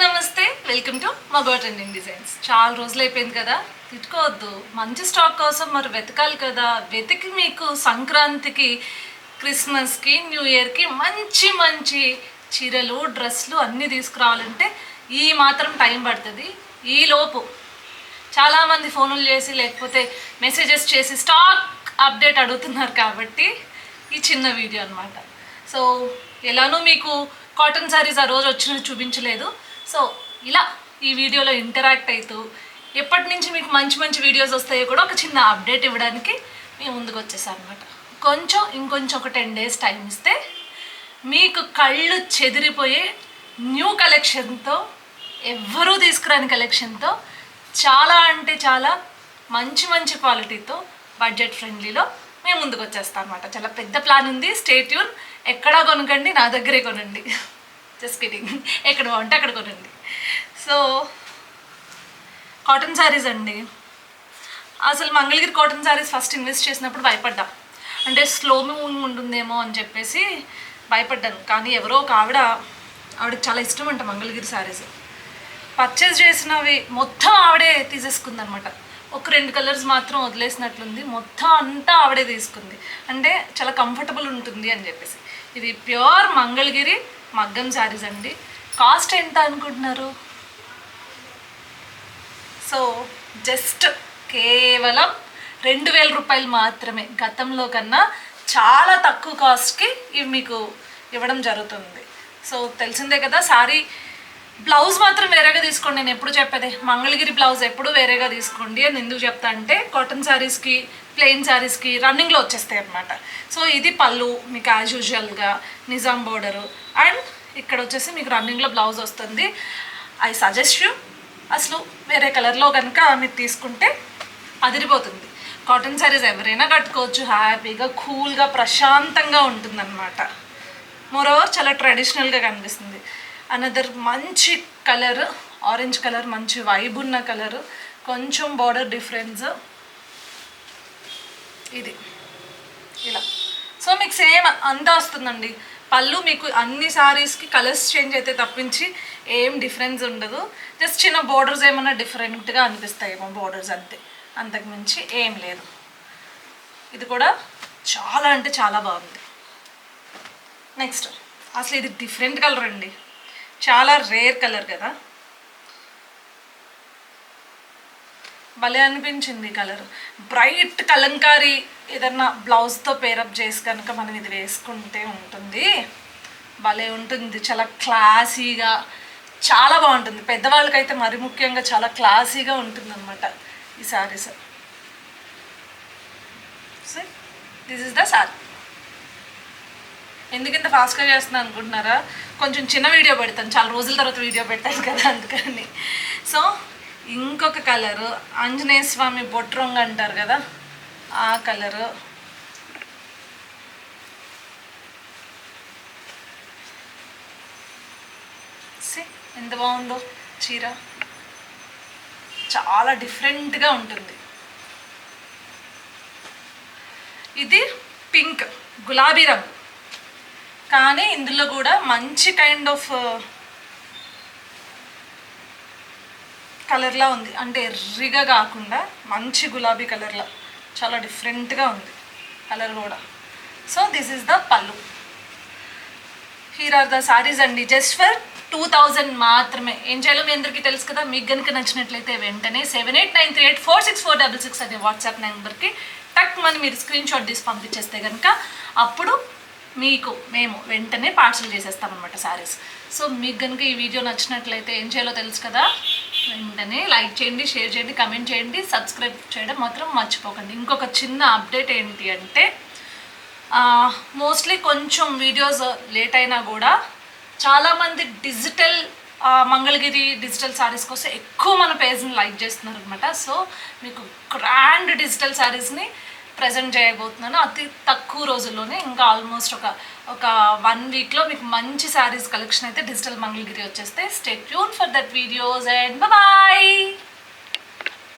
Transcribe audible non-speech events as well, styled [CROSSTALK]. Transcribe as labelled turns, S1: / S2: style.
S1: నమస్తే. Welcome to మగో trending designs చాలా రోజులు అయిపోయింది కదా. తిట్టుకోవద్దు. మంచి స్టాక్ కోసం మరి వెతకాలి కదా. వెతికి మీకు సంక్రాంతికి క్రిస్మస్కి న్యూ ఇయర్కి మంచి మంచి చీరలు డ్రెస్లు అన్నీ తీసుకురావాలంటే ఈ మాత్రం టైం పడుతుంది. ఈ లోపు చాలామంది ఫోన్లు చేసి లేకపోతే మెసేజెస్ చేసి స్టాక్ అప్డేట్ అడుగుతున్నారు కాబట్టి ఈ చిన్న వీడియో అనమాట సో ఎలానో మీకు కాటన్ శారీస్ ఆ రోజు వచ్చిన చూపించలేదు. సో ఇలా ఈ వీడియోలో ఇంటరాక్ట్ అవుతూ ఎప్పటి నుంచి మీకు మంచి మంచి వీడియోస్ వస్తాయో కూడా ఒక చిన్న అప్డేట్ ఇవ్వడానికి మేము ముందుకు వచ్చేసాను అనమాట కొంచెం ఇంకొంచెం ఒక టెన్ డేస్ టైం ఇస్తే మీకు కళ్ళు చెదిరిపోయే న్యూ కలెక్షన్తో ఎవ్వరూ తీసుకురాని కలెక్షన్తో చాలా అంటే చాలా మంచి మంచి క్వాలిటీతో బడ్జెట్ ఫ్రెండ్లీలో మేము ముందుకు వచ్చేస్తాం అనమాట చాలా పెద్ద ప్లాన్ ఉంది. స్టేట్యూన్ ఎక్కడా కొనకండి నా దగ్గరే కొనండి. జస్ట్ కిడింగ్ [LAUGHS] ఎక్కడ బాగుంటే అక్కడ కొనండి. సో కాటన్ శారీస్ అండి. అసలు Mangalagiri cotton sarees first invest చేసినప్పుడు భయపడ్డా. అంటే స్లో మూవింగ్ ఉంటుందేమో అని చెప్పేసి భయపడ్డాను. కానీ ఎవరో ఒక ఆవిడ ఆవిడకి చాలా ఇష్టం అంట మంగళగిరి శారీస్ పర్చేస్ చేసినవి మొత్తం ఆవిడే తీసేసుకుందనమాట ఒక రెండు కలర్స్ మాత్రం వదిలేసినట్లుంది. మొత్తం అంతా ఆవిడే తీసుకుంది. అంటే చాలా కంఫర్టబుల్ ఉంటుంది అని చెప్పేసి. ఇది ప్యూర్ మంగళగిరి మగ్గం శారీస్ అండి. కాస్ట్ ఎంత అనుకుంటున్నారు? సో జస్ట్ కేవలం రెండు వేల రూపాయలు మాత్రమే. గతంలో కన్నా చాలా తక్కువ కాస్ట్కి ఇవి మీకు ఇవ్వడం జరుగుతుంది. సో తెలిసిందే కదా సారీ బ్లౌజ్ మాత్రం వేరేగా తీసుకోండి. నేను ఎప్పుడు చెప్పేది? మంగళగిరి బ్లౌజ్ ఎప్పుడు వేరేగా తీసుకోండి అని ఎందుకు చెప్తా అంటే కాటన్ శారీస్కి ప్లెయిన్ శారీస్కి రన్నింగ్లో వచ్చేస్తాయి అనమాట సో ఇది పళ్ళు మీకు యాజ్ యూజువల్గా నిజాం బోర్డరు అండ్ ఇక్కడ వచ్చేసి మీకు రన్నింగ్లో బ్లౌజ్ వస్తుంది. ఐ సజెస్ట్ యూ అసలు వేరే కలర్లో కనుక మీరు తీసుకుంటే అదిరిపోతుంది. కాటన్ శారీస్ ఎవరైనా కట్టుకోవచ్చు. హ్యాపీగా కూల్గా ప్రశాంతంగా ఉంటుందన్నమాట. మోరోవర్ చాలా ట్రెడిషనల్గా కనిపిస్తుంది. అనదర్ మంచి కలర్ ఆరెంజ్ కలర్ మంచి వైబ్ ఉన్న కలర్ కొంచెం బార్డర్ డిఫరెన్స్ ఇది. ఇలా. సో మీకు సేమ్ అంతా వస్తుందండి. పళ్ళు మీకు అన్ని సారీస్కి కలర్స్ చేంజ్ అయితే తప్పించి ఏం డిఫరెన్స్ ఉండదు. జస్ట్ చిన్న బోర్డర్స్ ఏమైనా డిఫరెంట్గా అనిపిస్తాయేమో బోర్డర్స్ అంతే. అంతకుమించి ఏం లేదు. ఇది కూడా చాలా అంటే చాలా బాగుంది. నెక్స్ట్ అసలు ఇది డిఫరెంట్ కలర్ అండి. చాలా రేర్ కలర్ కదా. భలే అనిపించింది కలర్ బ్రైట్ కలంకారీ ఏదన్నా బ్లౌజ్తో పేరప్ చేసి కనుక మనం ఇది వేసుకుంటే ఉంటుంది. భలే ఉంటుంది. చాలా క్లాసీగా చాలా బాగుంటుంది. పెద్దవాళ్ళకైతే మరి ముఖ్యంగా చాలా క్లాసీగా ఉంటుంది అనమాట ఈ sarees this is the saree ఎందుకు ఇంత ఫాస్ట్గా చేస్తున్నాను అనుకుంటున్నారా? కొంచెం చిన్న వీడియో పెడతాను. చాలా రోజుల తర్వాత వీడియో పెట్టాను కదా అందుకని. సో ఇంకొక కలరు ఆంజనేయ స్వామి బొట్రంగ్ అంటారు కదా? ఆ కలరు. ఎంత బాగుందో చీర. చాలా డిఫరెంట్గా ఉంటుంది. ఇది పింక్ గులాబీ రంగు. కానీ ఇందులో కూడా మంచి కైండ్ ఆఫ్ కలర్లా ఉంది. అంటే ఎర్రిగా కాకుండా మంచి గులాబీ కలర్లా. చాలా డిఫరెంట్గా ఉంది కలర్ కూడా. So this is the pallu here are the sarees అండి జస్ట్ ఫర్ టూ థౌజండ్ మాత్రమే. ఏం చేయాలో మీ అందరికీ తెలుసు కదా? మీకు కనుక నచ్చినట్లయితే వెంటనే seven eight nine three eight four six four double six అనే వాట్సాప్ నెంబర్కి టక్ మని మీరు స్క్రీన్ షాట్ తీసి పంపించేస్తే కనుక అప్పుడు మీకు మేము వెంటనే పార్సల్ చేసేస్తామన్నమాట శారీస్. సో మీకు కనుక ఈ వీడియో నచ్చినట్లయితే ఏం చేయాలో తెలుసు కదా? వెంటనే లైక్ చేయండి షేర్ చేయండి కమెంట్ చేయండి సబ్స్క్రైబ్ చేయడం మాత్రం మర్చిపోకండి. ఇంకొక చిన్న అప్డేట్ ఏంటి అంటే మోస్ట్లీ కొంచెం వీడియోస్ లేట్ అయినా కూడా చాలామంది డిజిటల్ మంగళగిరి డిజిటల్ శారీస్ కోసం ఎక్కువ మన పేజ్ని లైక్ చేస్తున్నారు అనమాట సో మీకు గ్రాండ్ డిజిటల్ శారీస్ని ప్రజెంట్ చేయబోతున్నాను. అతి తక్కువ రోజుల్లోనే ఇంకా ఆల్మోస్ట్ ఒక ఒక వన్ వీక్లో మీకు మంచి శారీస్ కలెక్షన్ అయితే డిజిటల్ మంగళగిరి వచ్చేస్తే stay tuned for that videos and bye